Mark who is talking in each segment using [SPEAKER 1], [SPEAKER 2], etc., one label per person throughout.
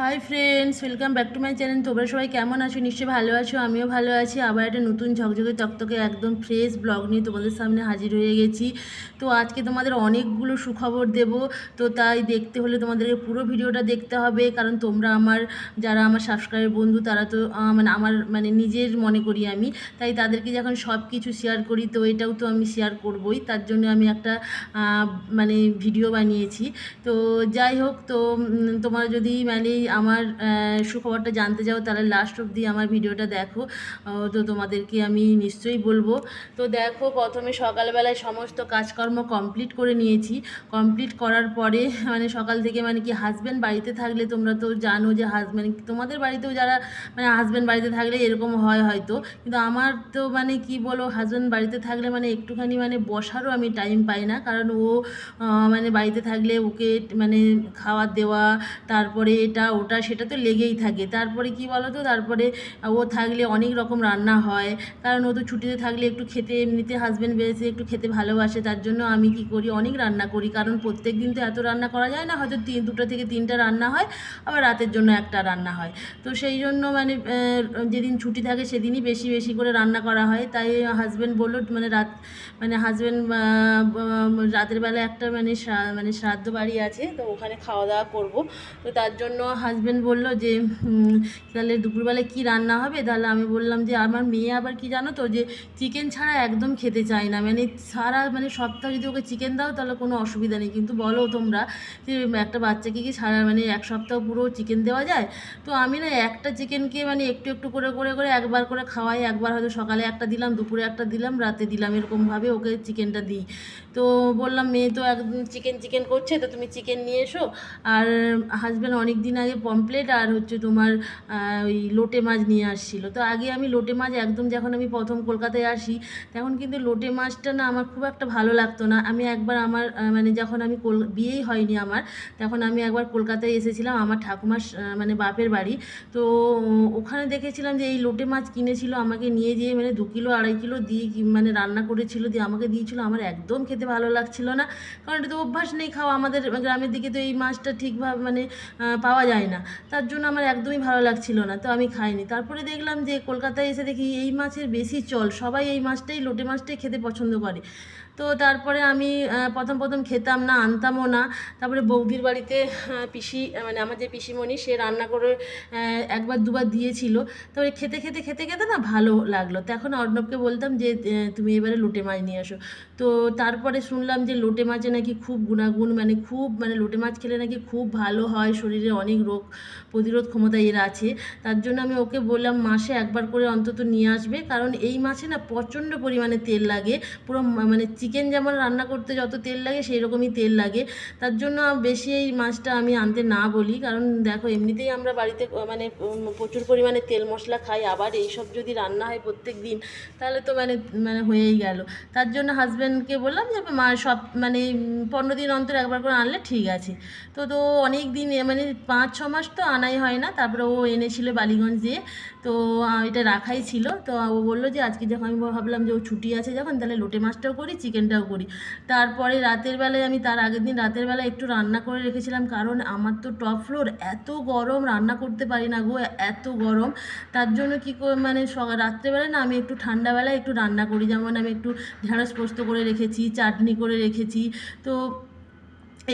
[SPEAKER 1] Hi friends welcome back to my channel তোমরা সবাই কেমন আছো? নিশ্চয়ই ভালো আছো, আমিও ভালো আছি। আবার একটা নতুন ঝকঝকে তকতকে একদম ফ্রেশ ব্লগ নিয়ে তোমাদের সামনে হাজির হয়ে গেছি। তো আজকে তোমাদের অনেকগুলো সুখবর দেব। তো তাই দেখতে হলে তোমাদেরকে পুরো ভিডিওটা দেখতে হবে। কারণ তোমরা আমার, যারা আমার সাবস্ক্রাইবার বন্ধু, তারা তো মানে আমার মানে নিজের মনে করি আমি। তাই তাদেরকে যখন সব কিছু শেয়ার করি, তো এটাও তো আমি শেয়ার করবই। তার জন্য আমি একটা মানে ভিডিও বানিয়েছি। তো যাই হোক, তো তোমরা যদি মানে আমার সুখবরটা জানতে চাও তাহলে লাস্ট অবধি আমার ভিডিওটা দেখো। তো তোমাদেরকে আমি নিশ্চয়ই বলব। তো দেখো, প্রথমে সকালবেলায় সমস্ত কাজকর্ম কমপ্লিট করে নিয়েছি। কমপ্লিট করার পরে মানে সকাল থেকে মানে কি হাজব্যান্ড বাড়িতে থাকলে তোমরা তো জানো যে হাজ মানে তোমাদের বাড়িতেও যারা মানে হাজব্যান্ড বাড়িতে থাকলে এরকম হয় হয়তো। কিন্তু আমার তো মানে কি বলো হাজব্যান্ড বাড়িতে থাকলে মানে একটুখানি মানে বসারও আমি টাইম পাই না। কারণ ও মানে বাড়িতে থাকলে ওকে মানে খাবার দেওয়া, তারপরে এটা ওটা সেটা তো লেগেই থাকে। তারপরে কি বলো তো তারপরে ও থাকলে অনেক রকম রান্না হয়। কারণ ও তো ছুটিতে থাকলে একটু খেতে, এমনিতে হাজব্যান্ড বেড়েছে, একটু খেতে ভালোবাসে, তার জন্য আমি কি করি? অনেক রান্না করি। কারণ প্রত্যেক দিন তো এত রান্না করা যায় না। হয়তো তিন, দুটো থেকে তিনটা রান্না হয়, আবার রাতের জন্য একটা রান্না হয়। তো সেই জন্য মানে যেদিন ছুটি থাকে সেদিনই বেশি বেশি করে রান্না করা হয়। তাই হাজব্যান্ড বলল মানে রাত মানে হাজব্যান্ড রাতের বেলা একটা মানে মানে শ্রাদ্ধ বাড়ি আছে, তো ওখানে খাওয়া দাওয়া করব। তো তার জন্য হাজব্যান্ড বলল যে তাহলে দুপুরবেলায় কি রান্না হবে? তাহলে আমি বললাম যে, আমার মেয়ে আবার কি জানো তো যে চিকেন ছাড়া একদম খেতে চায় না। মানে সারা মানে সপ্তাহ যদি ওকে চিকেন দাও তাহলে কোনো অসুবিধা নেই। কিন্তু বলো তোমরা যে, একটা বাচ্চাকে কি সারা মানে এক সপ্তাহ পুরো চিকেন দেওয়া যায়? তো আমি না একটা চিকেনকে মানে একটু একটু করে করে করে একবার করে খাওয়াই। একবার হয়তো সকালে একটা দিলাম, দুপুরে একটা দিলাম, রাতে দিলাম, এরকমভাবে ওকে চিকেনটা দিই। তো বললাম, মেয়ে তো একদম চিকেন চিকেন করছে, তো তুমি চিকেন নিয়ে এসো। আর হাজব্যান্ড অনেক দিন আগে পমপ্লেট আর হচ্ছে তোমার ওই লোটে মাছ নিয়ে আসছিল। তো আগে আমি লোটে মাছ একদম যখন আমি প্রথম কলকাতায় আসি, তখন কিন্তু লোটে মাছটা না আমার খুব একটা ভালো লাগতো না। আমি একবার আমার মানে যখন আমি কল, বিয়েই হয়নি আমার, তখন আমি একবার কলকাতায় এসেছিলাম আমার ঠাকুমার মানে বাপের বাড়ি। তো ওখানে দেখেছিলাম যে এই লোটে মাছ কিনেছিল, আমাকে নিয়ে যেয়ে মানে দু কিলো, আড়াই কিলো দিয়ে মানে রান্না করেছিল, দিয়ে আমাকে দিয়েছিল। আমার একদম খেতে ভালো লাগছিল না। কারণ এটা তো অভ্যাস নেই খাওয়া। আমাদের গ্রামের দিকে তো এই মাছটা ঠিকভাবে মানে পাওয়া যায় না। তার জন্য আমার একদমই ভালো লাগছিল না, তো আমি খাইনি। তারপরে দেখলাম যে কলকাতায় এসে দেখি এই মাছের বেশি চল, সবাই এই মাছটাই, লোটে মাছটাই খেতে পছন্দ করে। তো তারপরে আমি প্রথম প্রথম খেতাম না, আনতামও না। তারপরে বৌদির বাড়িতে পিসি মানে আমার যে পিসিমণি, সে রান্না করে একবার দুবার দিয়েছিল। তারপরে খেতে খেতে খেতে খেতে না ভালো লাগল। তো এখন অর্ণবকে বলতাম যে তুমি এবারে লোটে মাছ নিয়ে আসো। তো তারপরে শুনলাম যে লোটে মাছে নাকি খুব গুণাগুণ মানে খুব মানে লোটে মাছ খেলে নাকি খুব ভালো হয়, শরীরে অনেক রোগ প্রতিরোধ ক্ষমতা এর আছে। তার জন্য আমি ওকে বললাম, মাসে একবার করে অন্তত নিয়ে আসবে। কারণ এই মাছে না প্রচণ্ড পরিমাণে তেল লাগে, পুরো মানে চিকেন যেমন রান্না করতে যত তেল লাগে সেই রকমই তেল লাগে। তার জন্য বেশি এই মাছটা আমি আনতে না বলি। কারণ দেখো, এমনিতেই আমরা বাড়িতে মানে প্রচুর পরিমাণে তেল মশলা খাই। আবার এইসব যদি রান্না হয় প্রত্যেক দিন, তাহলে তো মানে মানে হয়েই গেল। তার জন্য হাজব্যান্ডকে বললাম যে, মা, সব মানে পনেরো দিন অন্তর একবার করে আনলে ঠিক আছে। তো তো অনেক দিন মানে পাঁচ, ছ মাস তো আনাই হয় না। তারপরে ও এনেছিল বালিগঞ্জ। দিয়ে তো এটা রাখাই ছিল। তো ও বলল যে, আজকে যখন আমি ভাবলাম যে ও ছুটি আছে যখন, তাহলে লোটে মাছটাও করি, চিকেনটাও করি। তারপরে রাতের বেলায় আমি তার আগের দিন রাতের বেলা একটু রান্না করে রেখেছিলাম, কারণ আমার তো টপ ফ্লোর এত গরম, রান্না করতে পারি না গো, এত গরম। তার জন্য কী মানে রাত্রেবেলায় না আমি একটু ঠান্ডাবেলায় একটু রান্না করি। যেমন আমি একটু ঢেঁড়স পোস্ত করে রেখেছি, চাটনি করে রেখেছি। তো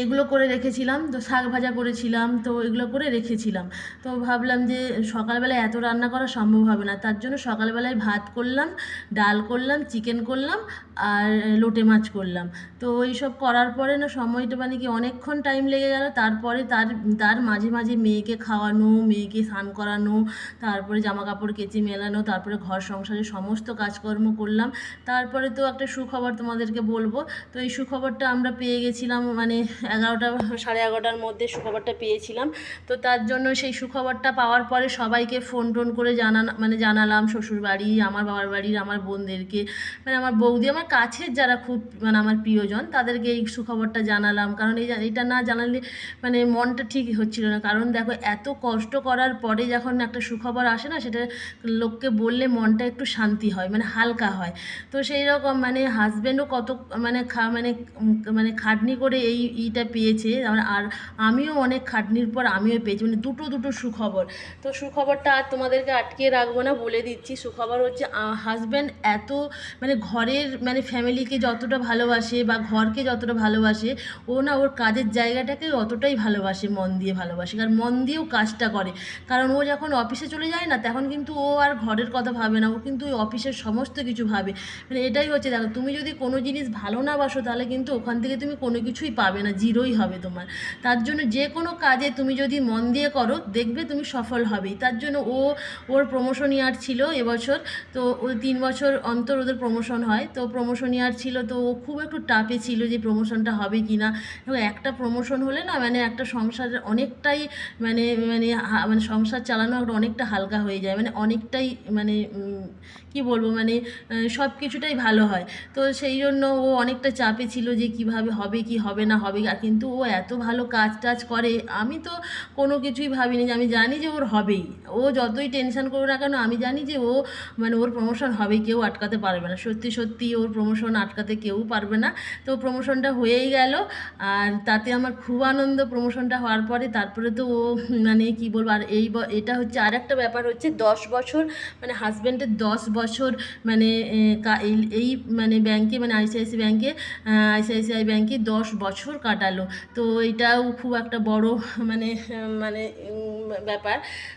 [SPEAKER 1] এগুলো করে রেখেছিলাম, তো শাক ভাজা করেছিলাম, তো এগুলো করে রেখেছিলাম। তো ভাবলাম যে সকালবেলায় এত রান্না করা সম্ভব হবে না, তার জন্য সকালবেলায় ভাত করলাম, ডাল করলাম, চিকেন করলাম, আর লোটে মাছ করলাম। তো এইসব করার পরে না সময়টা মানে কি অনেকক্ষণ টাইম লেগে গেল, তারপরে তার তার মাঝে মাঝে মেয়েকে খাওয়ানো, মেয়েকে স্নান করানো, তারপরে জামা কাপড় কেচে মেলানো, তারপরে ঘর সংসারের সমস্ত কাজকর্ম করলাম। তারপরে তো একটা সুখবর তোমাদেরকে বলব, তো এই সুখবরটা আমরা পেয়ে গেছিলাম মানে এগারোটা, সাড়ে এগারোটার মধ্যে সুখবরটা পেয়েছিলাম। তো তার জন্য সেই সুখবরটা পাওয়ার পরে সবাইকে ফোন টোন করে জানান মানে জানালাম শ্বশুর বাড়ি আমার বাবার বাড়ির, আমার বোনদেরকে মানে আমার বৌদি, আমার কাছের যারা খুব মানে আমার প্রিয়জন, তাদেরকে এই সুখবরটা জানালাম। কারণ এই এটা না জানালে মানে মনটা ঠিক হচ্ছিল না। কারণ দেখো, এত কষ্ট করার পরে যখন একটা সুখবর আসে না, সেটা লোককে বললে মনটা একটু শান্তি হয় মানে হালকা হয়। তো সেই রকম মানে হাজব্যান্ডও কত মানে খা মানে মানে খাটনি করে এই এইটা পেয়েছে আর- আর আমিও অনেক খাটনির পর আমিও পেয়েছি মানে দুটো দুটো সুখবর। তো সুখবরটা আর তোমাদেরকে আটকে রাখব না, বলে দিচ্ছি। সুখবর হচ্ছে হাজব্যান্ড এত মানে ঘরের মানে ফ্যামিলিকে যতটা ভালোবাসে বা ঘরকে যতটা ভালোবাসে, ও না ওর কাজের জায়গাটাকে অতটাই ভালোবাসে, মন দিয়ে ভালোবাসে। কারণ মন দিয়েও কাজটা করে। কারণ ও যখন অফিসে চলে যায় না, তখন কিন্তু ও আর ঘরের কথা ভাবে না, ও কিন্তু ওই অফিসের সমস্ত কিছু ভাবে। মানে এটাই হচ্ছে, দেখো, তুমি যদি কোনো জিনিস ভালো না বাসো, তাহলে কিন্তু ওখান থেকে তুমি কোনো কিছুই পাবে না। জিরোই হবে তোমার। তার জন্য যে কোনো কাজে তুমি যদি মন দিয়ে করো, দেখবে তুমি সফল হবেই। তার জন্য ও, ওর প্রমোশন ইয়ার ছিল এবছর, তো ও তিন বছর অন্তর ওদের প্রমোশন হয়। তো প্রমোশন ইয়ার ছিল, তো ও খুব একটু টাপে ছিল যে প্রমোশনটা হবে কি না একটা প্রমোশন হলে না মানে একটা সংসারের অনেকটাই মানে মানে মানে সংসার চালানো অনেকটা হালকা হয়ে যায়। মানে অনেকটাই মানে কি বলব মানে সব কিছুটাই ভালো হয়। তো সেই জন্য ও অনেকটা চাপে ছিল যে কীভাবে হবে, কি হবে না হবে কিন্তু ও এত ভালো কাজ টাজ করে, আমি তো কোনো কিছুই ভাবিনি যে আমি জানি যে ওর হবেই। ও যতই টেনশন করুক না কেন, আমি জানি যে ও মানে ওর প্রমোশন হবে কেউ আটকাতে পারবে না। সত্যি সত্যি ওর প্রমোশন আটকাতে কেউ পারবে না। তো প্রমোশনটা হয়েই গেল, আর তাতে আমার খুব আনন্দ। প্রমোশনটা হওয়ার পরে তারপরে তো ও মানে কি বলব, আর এই এটা হচ্ছে আর একটা ব্যাপার হচ্ছে দশ বছর মানে হাজব্যান্ডের দশ বছর মানে এই- মানে ব্যাংকে মানে আইসিআইসি ব্যাংকে আইসিআইসিআই ব্যাংকে দশ বছর কাটালো। তো এটাও খুব একটা বড় মানে মানে ব্যাপার।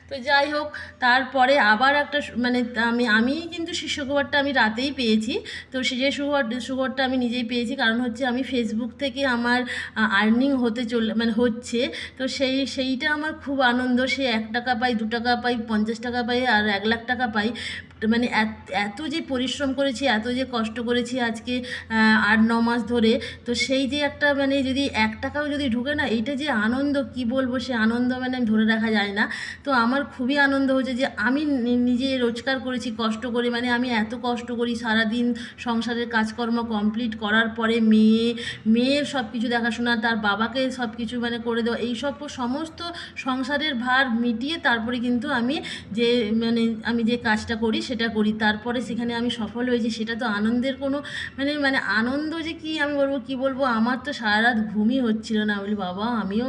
[SPEAKER 1] তো যাই হোক, তারপরে আবার একটা মানে আমি আমি কিন্তু সেই সুখবরটা আমি রাতেই পেয়েছি। তো সে যে সুখবর, সুখবরটা আমি নিজেই পেয়েছি। কারণ হচ্ছে আমি ফেসবুক থেকে আমার আর্নিং হতে চল মানে হচ্ছে। তো সেই, সেইটা আমার খুব আনন্দ। সে এক টাকা পাই, দু টাকা পাই, পঞ্চাশ টাকা পাই, আর এক লাখ টাকা পাই। মানে এত- যে পরিশ্রম করেছি, এত যে কষ্ট করেছি আজকে আট, ন মাস ধরে, তো সেই যে একটা মানে যদি এক টাকাও যদি ঢুকে না, এইটা যে আনন্দ, কি বলব, সে আনন্দ মানে আমি ধরে রাখা যায় না। তো আমার খুবই আনন্দ হচ্ছে যে আমি নিজে রোজগার করেছি, কষ্ট করে মানে আমি এত কষ্ট করি সারাদিন সংসারের কাজকর্ম কমপ্লিট করার পরে মেয়ে, মেয়ের সব কিছু দেখাশোনা, তার বাবাকে সব কিছু মানে করে দেওয়া, এই সব সমস্ত সংসারের ভার মিটিয়ে তারপরে কিন্তু আমি যে মানে আমি যে কাজটা করি সেটা করি, তারপরে সেখানে আমি সফল হয়েছি সেটা তো আনন্দের কোনো মানে মানে আনন্দ যে কি আমি বলব, কি বলব? আমার তো সারা রাত ঘুমই হচ্ছিল না। বলি, বাবা, আমিও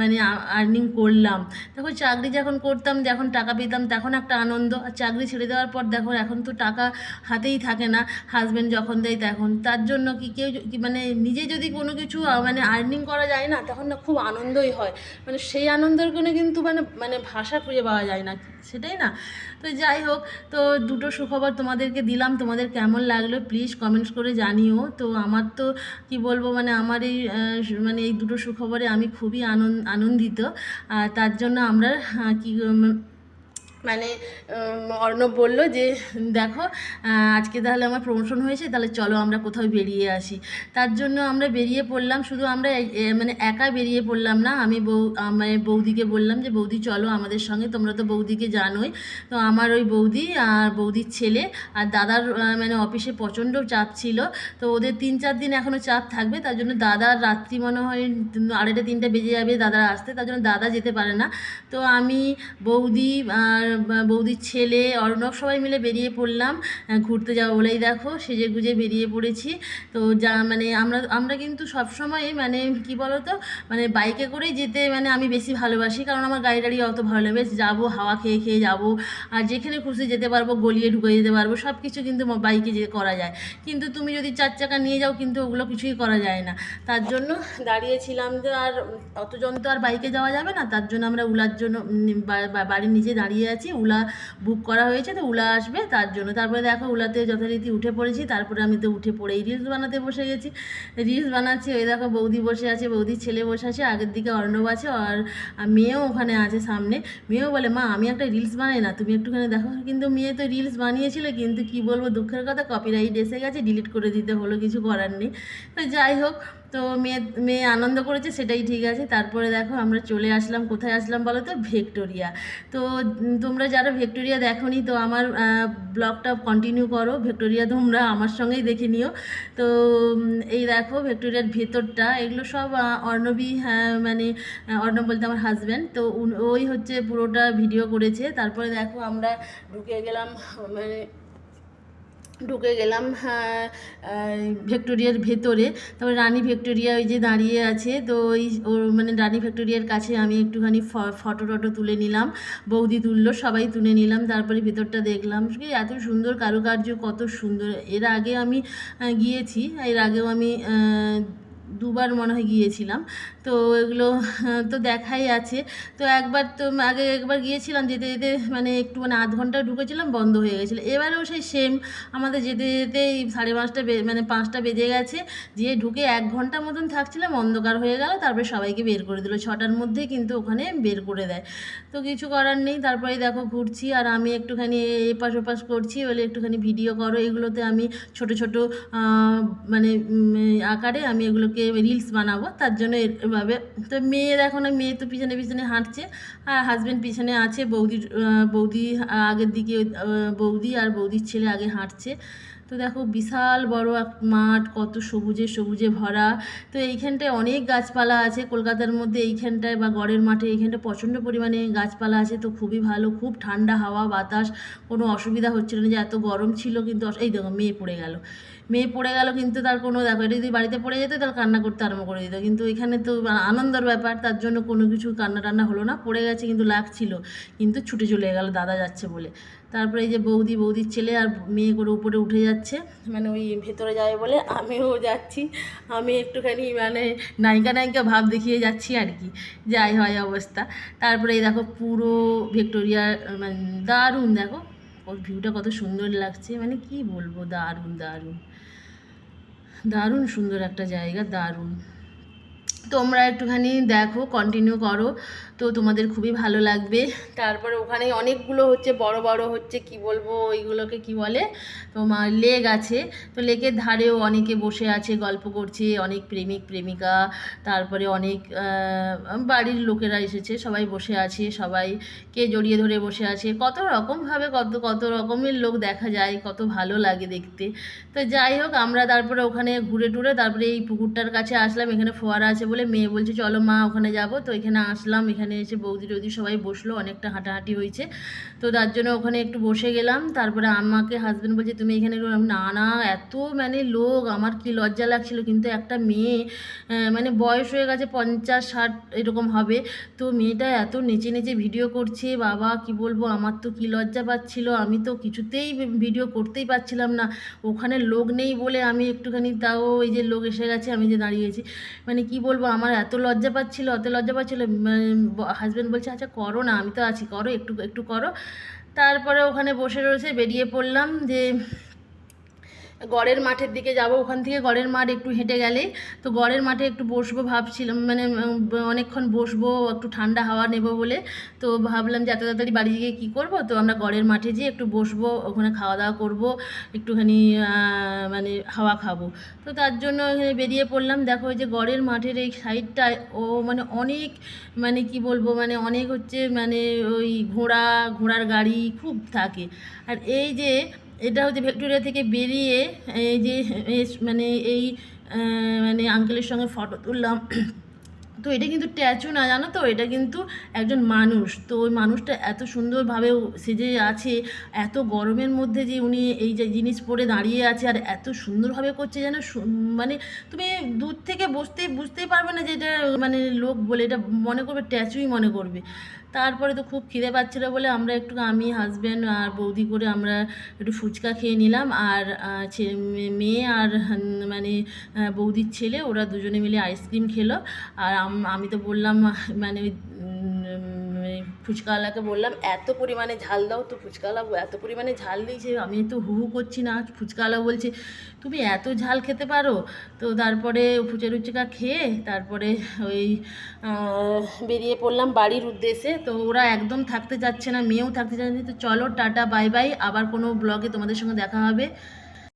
[SPEAKER 1] মানে আর্নিং করলাম। তখন চাকরি যখন করতাম, যখন টাকা পেতাম, তখন একটা আনন্দ। আর চাকরি ছেড়ে দেওয়ার পর দেখো, এখন তো টাকা হাতেই থাকে না। হাজব্যান্ড যখন দেয় তখন। তার জন্য কি কেউ মানে নিজে যদি কোনো কিছু মানে আর্নিং করা যায় না, তখন না খুব আনন্দই হয়। মানে সেই আনন্দের কোনো কিন্তু মানে মানে ভাষা খুঁজে পাওয়া যায় না। সেটাই না? তো যাই হোক, তো দুটো সুখবর তোমাদেরকে দিলাম। তোমাদের কেমন লাগল প্লিজ কমেন্টস করে জানিও। তো আমার তো, কি বলব মানে আমার এই মানে এই দুটো সুখবরে আমি খুবই আনন্দ আনন্দিত। তার জন্য আমরা কি মানে অর্ণব বলল যে, দেখো আজকে তাহলে আমার প্রমোশন হয়েছে, তাহলে চলো আমরা কোথাও বেরিয়ে আসি। তার জন্য আমরা বেরিয়ে পড়লাম, শুধু আমরা মানে একা বেরিয়ে পড়লাম না, আমি বউ মানে বৌদিকে বললাম যে, বৌদি, চলো আমাদের সঙ্গে, তোমরা তো বৌদিকে জানোই। তো আমার ওই বৌদি আর বৌদির ছেলে আর দাদার মানে অফিসে প্রচণ্ড চাপ ছিল। তো ওদের তিন চার দিন এখনও চাপ থাকবে, তার জন্য দাদার রাত্রি মনে হয় আড়াইটা, তিনটা বেজে যাবে দাদার আসতে, তার জন্য দাদা যেতে পারে না। তো আমি বৌদি আর বৌদির ছেলে, অর্ণব সবাই মিলে বেরিয়ে পড়লাম ঘুরতে যাব বলেই দেখো, সেজে গুজে বেরিয়ে পড়েছি। তো যা মানে আমরা আমরা কিন্তু সবসময় মানে কি বলতো মানে বাইকে করেই যেতে মানে আমি বেশি ভালোবাসি, কারণ আমার গাড়ি টাড়ি অত ভালো লাগে। বেশ যাব, হাওয়া খেয়ে খেয়ে যাব, আর যেখানে খুশি যেতে পারব, গলিয়ে ঢুকে যেতে পারব সব কিছু কিন্তু বাইকে যে করা যায়। কিন্তু তুমি যদি চার চাকা নিয়ে যাও, কিন্তু ওগুলো কিছুই করা যায় না। তার জন্য দাঁড়িয়েছিলাম যে, আর অতজন তো আর বাইকে যাওয়া যাবে না, তার জন্য আমরা উলার জন্য বাড়ির নিচে দাঁড়িয়ে আছি। উলা বুক করা হয়েছে তো উলা আসবে, তার জন্য। তারপরে দেখো, উলাতে যথারীতি উঠে পড়েছি, তারপরে আমি তো উঠে পড়েই রিলস বানাতে বসে গেছি। রিলস বানাচ্ছি, ওই দেখো, বৌদি বসে আছে, বৌদির ছেলে বসে আছে, আগের দিকে অর্ণব আছে, আর মেয়েও ওখানে আছে সামনে। মেয়েও বলে, মা, আমি একটা রিলস বানাই না, তুমি একটুখানি দেখো। কিন্তু মেয়ে তো রিলস বানিয়েছিল, কিন্তু কি বলব, দুঃখের কথা কপিরাইট এসে গেছে ডিলিট করে দিতে হলো, কিছু করার নেই। তো যাই হোক তো মেয়ে মেয়ে আনন্দ করেছে, সেটাই ঠিক আছে। তারপরে দেখো আমরা চলে আসলাম, কোথায় আসলাম বলো তো? ভিক্টোরিয়া। তো তোমরা যারা ভিক্টোরিয়া দেখোনি, তো আমার ব্লগটা কন্টিনিউ করো। ভিক্টোরিয়া তোমরা আমার সঙ্গেই দেখে নিও। তো এই দেখো ভিক্টোরিয়ার ভেতরটা, এগুলো সব অর্ণবী হ্যাঁ মানে অর্ণব বলতে আমার হাজব্যান্ড তো ওই হচ্ছে পুরোটা ভিডিও করেছে। তারপরে দেখো আমরা ঢুকে গেলাম মানে ঢুকে গেলাম হ্যাঁ, ভিক্টোরিয়ার ভেতরে। তারপর রানী ভিক্টোরিয়া ওই যে দাঁড়িয়ে আছে তো ওই ওর মানে রানী ভিক্টোরিয়ার কাছে আমি একটুখানি ফটো টটো তুলে নিলাম বৌদি তুললো সবাই তুলে নিলাম তারপরে ভেতরটা দেখলাম। এত সুন্দর কারুকার্য কত সুন্দর। এর আগে আমি গিয়েছি এর আগেও আমি দুবার মনে হয় গিয়েছিলাম। তো এগুলো, তো দেখাই আছে। তো একবার তো আগে একবার গিয়েছিলাম, যেতে যেতে মানে একটু মানে আধ ঘণ্টা ঢুকেছিলাম, বন্ধ হয়ে গেছিল। এবারেও সেই সেম আমাদের যেতে যেতে এই সাড়ে পাঁচটা মানে পাঁচটা বেজে গেছে। যেয়ে ঢুকে এক ঘণ্টা মতন থাকছিলাম, অন্ধকার হয়ে গেল, তারপরে সবাইকে বের করে দিল। ছটার মধ্যে কিন্তু ওখানে বের করে দেয়। তো কিছু করার নেই তারপরে দেখো ঘুরছি, আর আমি একটুখানি এপাশ ওপাশ করছি, বলে একটুখানি ভিডিও করো। এগুলোতে আমি ছোট ছোট মানে আকারে আমি এগুলোকে রিলস বানাবো, তার জন্য এভাবে। তো মেয়ে দেখো না মেয়ে তো পিছনে পিছনে হাঁটছে, আর হাজব্যান্ড পিছনে আছে বৌদির বৌদি আগের দিকে বৌদি আর বৌদির ছেলে আগে হাঁটছে। তো দেখো বিশাল বড় এক মাঠ, কত সবুজে সবুজে ভরা। তো এইখানটায় অনেক গাছপালা আছে, কলকাতার মধ্যে এইখানটায় বা গড়ের মাঠে এইখানটায় প্রচণ্ড পরিমাণে গাছপালা আছে, তো খুবই ভালো, খুব ঠান্ডা হাওয়া, বাতাস, কোনো অসুবিধা হচ্ছিল না যে এত গরম ছিল, কিন্তু এই দেখো মেয়ে পড়ে গেল। মেয়ে পড়ে গেল কিন্তু তার কোনো দেখো এটা যদি বাড়িতে পড়ে যেত তাহলে কান্না করতে আরম্ভ করে দিত। কিন্তু এখানে তো আনন্দের ব্যাপার, তার জন্য কোনো কিছু কান্না টান্না হলো না। পড়ে গেছে কিন্তু লাগছিল, কিন্তু ছুটে চলে গেল, দাদা যাচ্ছে বলে। তারপরে এই যে বৌদি, বৌদির ছেলে আর মেয়ে করে উপরে উঠে যাচ্ছে। মানে ওই ভেতরে যাবে বলে আমিও যাচ্ছি। আমি একটুখানি মানে নায়িকা নায়িকা ভাব দেখিয়ে যাচ্ছি আর কি। যাই হয় অবস্থা। তারপরে এই দেখো পুরো ভিক্টোরিয়া মানে দারুণ দেখো। ওর ভিউটা কত সুন্দর লাগছে। মানে কি বলব, দারুণ দারুণ। দারুণ সুন্দর একটা জায়গা দারুণ। তোমরা একটুখানি দেখো কন্টিনিউ করো। তো তোমাদের খুবই ভালো লাগবে। তারপরে ওখানে অনেকগুলো হচ্ছে বড় বড় হচ্ছে, কি বলব, ওইগুলোকে কি বলে? তোমার লেক আছে। তো লেকের ধারেও অনেকে বসে আছে, গল্প করছে, অনেক প্রেমিক, প্রেমিকা, তারপরে অনেক বাড়ির লোকেরা এসেছে, সবাই বসে আছে, সবাইকে জড়িয়ে ধরে বসে আছে। কত রকমভাবে কত কত রকমের লোক দেখা যায়, কত ভালো লাগে দেখতে। তো যাই হোক, আমরা তারপরে ওখানে ঘুরে টুরে, তারপরে এই পুকুরটার কাছে আসলাম, এখানে ফোয়ারা আছে বলে মেয়ে বলছে, চলো মা, ওখানে যাব। তো এখানে আসলাম, এখানে এসে বৌদি টৌদি সবাই বসল, অনেকটা হাঁটাহাঁটি হয়েছে। তো তার জন্য ওখানে একটু বসে গেলাম। তারপরে আমাকে হাজব্যান্ড বলছে, তুমি এখানে একটু-" না না, এত মানে লোক, আমার কি লজ্জা লাগছিল। কিন্তু একটা মেয়ে মানে বয়স হয়ে গেছে পঞ্চাশ, ষাট, এরকম হবে। তো মেয়েটা এত নেচে নেচে ভিডিও করছে, বাবা, কি বলব, আমার তো কি লজ্জা পাচ্ছিল? আমি তো কিছুতেই ভিডিও করতেই পারছিলাম না। ওখানে লোক নেই বলে আমি একটুখানি, তাও এই যে লোক এসে গেছে, আমি যে দাঁড়িয়েছি মানে কি বলব আমার এত লজ্জা পাচ্ছিল, অত লজ্জা পাচ্ছিল। হাজব্যান্ড বলছে আচ্ছা করো না, আমি তো আছি, করো, একটু একটু করো। তারপরে ওখানে বসে রয়েছে, বেরিয়ে পড়লাম যে গড়ের মাঠের দিকে যাব, ওখান থেকে গড়ের মাঠ একটু হেঁটে গেলে। তো গড়ের মাঠে একটু বসবো ভাবছিলাম মানে অনেকক্ষণ বসবো, একটু ঠান্ডা হাওয়া নেব বলে। তো ভাবলাম যে এত তাড়াতাড়ি বাড়ি গিয়ে কী করব? তো আমরা গড়ের মাঠে যেয়ে একটু বসবো, ওখানে খাওয়া দাওয়া করব, একটুখানি মানে হাওয়া খাব। তো তার জন্য এখানে বেরিয়ে পড়লাম। দেখো, ওই যে গড়ের মাঠের এই সাইডটায় ও মানে অনেক মানে কি বলব মানে অনেক হচ্ছে মানে ওই ঘোড়া, ঘোড়ার গাড়ি খুব থাকে। আর এই যে এটা হচ্ছে ভিক্টোরিয়া থেকে বেরিয়ে এই যে মানে এই মানে আঙ্কেলের সঙ্গে ফটো তুললাম। তো এটা কিন্তু স্ট্যাচু না, জানো তো? এটা কিন্তু একজন মানুষ। তো ওই মানুষটা এত সুন্দরভাবে সেজে আছে, এত গরমের মধ্যে যে উনি এই যে জিনিস পরে দাঁড়িয়ে আছে আর এত সুন্দরভাবে করছে যেন মানে তুমি দূর থেকে বসতে বুঝতেই পারবে না যে এটা মানে লোক বলে, এটা মনে করবে স্ট্যাচুই মনে করবে। তারপরে তো খুব খিদে পাচ্ছিলো বলে আমরা একটু আমি হাজব্যান্ড আর বৌদি করে আমরা একটু ফুচকা খেয়ে নিলাম। আর মেয়ে আর মানে বৌদির ছেলে ওরা দুজনে মিলে আইসক্রিম খেলো। আর আমি তো বললাম মানে ফুচকাওয়ালাকে বললাম, এত পরিমাণে ঝাল দাও তো ফুচকাওয়ালা, এত পরিমাণে ঝাল দিয়েছে, আমি তো হু হু করছি না। ফুচকাওয়ালা বলছে, তুমি এত ঝাল খেতে পারো? তো তারপরে ফুচে রুচিকা খেয়ে তারপরে ওই বেরিয়ে পড়লাম বাড়ির উদ্দেশ্যে। তো ওরা একদম থাকতে যাচ্ছে না, মেয়েও থাকতে চাচ্ছে তো চলো, টাটা, বাই বাই। আবার কোনো ব্লগে তোমাদের সঙ্গে দেখা হবে।